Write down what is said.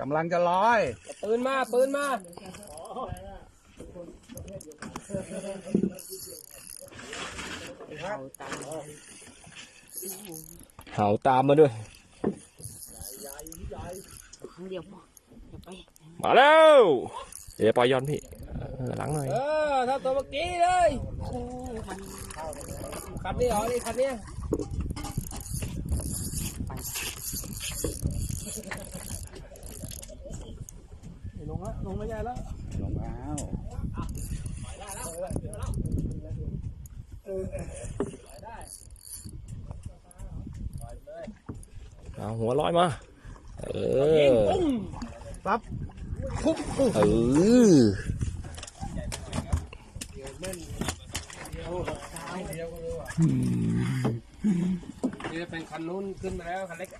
กำลังจะลอย ปืนมา ปืนมา เห่าตามมาด้วยครั้งเดียวพออย่าไปมาแล้ว เดี๋ยวปล่อยย้อนพี่เออหลังหน่อย เออเท่าตัวเมื่อกี้เลยโอ้มันคันนี้เหรอนี่คันนี้ ลงแล้วลงไม่ได้แล้วลงแล้วเอาหัวลอยมา เออปั๊บเออนี่เป็นคันนู้นขึ้นมาแล้วคันเล็ก